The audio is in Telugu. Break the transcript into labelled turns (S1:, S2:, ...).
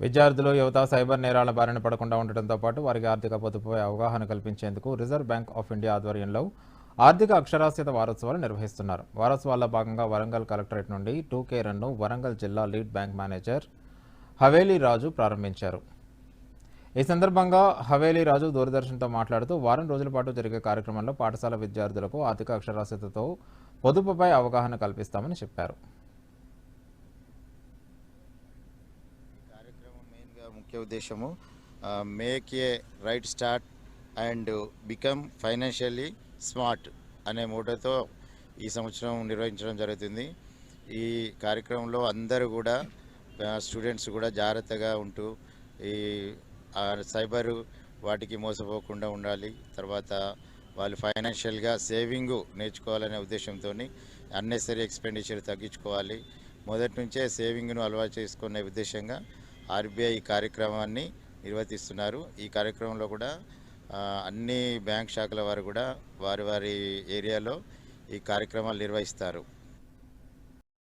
S1: విద్యార్థులు యువత సైబర్ నేరాల బారిన పడకుండా ఉండటంతో పాటు వారికి ఆర్థిక పొదుపుపై అవగాహన కల్పించేందుకు రిజర్వ్ బ్యాంక్ ఆఫ్ ఇండియా ఆధ్వర్యంలో ఆర్థిక అక్షరాస్యత వారోత్సవాలు నిర్వహిస్తున్నారు. వారోత్సవాల్లో భాగంగా వరంగల్ కలెక్టరేట్ నుండి టూ కే రన్ను వరంగల్ జిల్లా lead bank manager Haveli Raju ప్రారంభించారు. ఈ సందర్భంగా హవేలీ రాజు దూరదర్శన్తో మాట్లాడుతూ వారం రోజుల పాటు జరిగే కార్యక్రమంలో పాఠశాల విద్యార్థులకు ఆర్థిక అక్షరాస్యతతో పొదుపుపై అవగాహన కల్పిస్తామని చెప్పారు.
S2: ముఖ్య ఉద్దేశము. Make a right start and become financially smart అనే మోటోతో ఈ సంవత్సరం నిర్వహించడం జరుగుతుంది. ఈ కార్యక్రమంలో అందరూ కూడా స్టూడెంట్స్ కూడా జాగ్రత్తగా ఉంటూ ఈ సైబర్ వాటికి మోసపోకుండా ఉండాలి. తర్వాత వాళ్ళు ఫైనాన్షియల్గా సేవింగ్ నేర్చుకోవాలనే ఉద్దేశంతో అన్నెసరీ ఎక్స్పెండిచర్ తగ్గించుకోవాలి. మొదటి నుంచే సేవింగ్ను అలవాటు చేసుకునే ఉద్దేశంగా ఆర్బీఐ కార్యక్రమాన్ని నిర్వర్తిస్తున్నారు. ఈ కార్యక్రమంలో కూడా అన్ని బ్యాంక్ శాఖల వారు కూడా వారి వారి ఏరియాలో ఈ కార్యక్రమాలు నిర్వహిస్తారు.